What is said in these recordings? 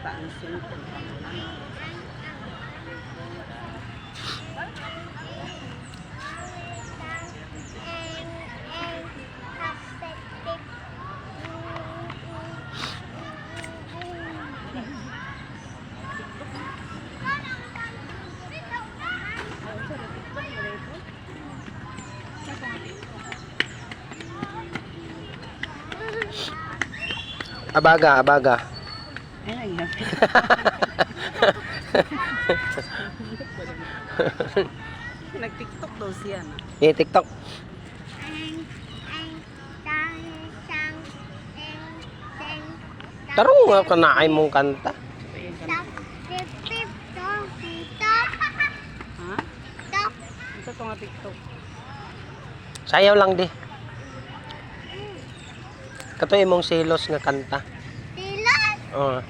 ang cellphone. Abaga, abaga. Ay, ay, Nag-tiktok daw siya na. Yung TikTok. Taro nga ka na ay mong kanta. Ha? Ito ko nga tiktok. Sayaw lang di. Kato imong silos nga kanta. Oh.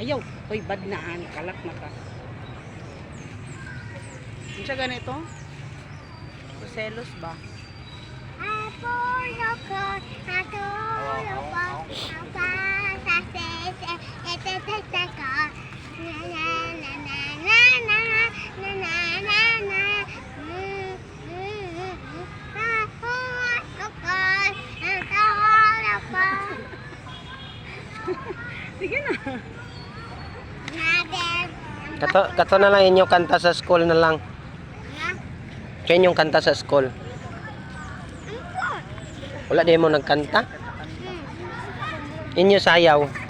Ayaw! Hoy, bad naan. Kalak na ka. Ano siya ganito? Selos ba? Sige na. Kato, kato na lang inyong kanta sa school na lang. Kaya inyong kanta sa school. Wala di mo nagkanta? Inyo sayaw.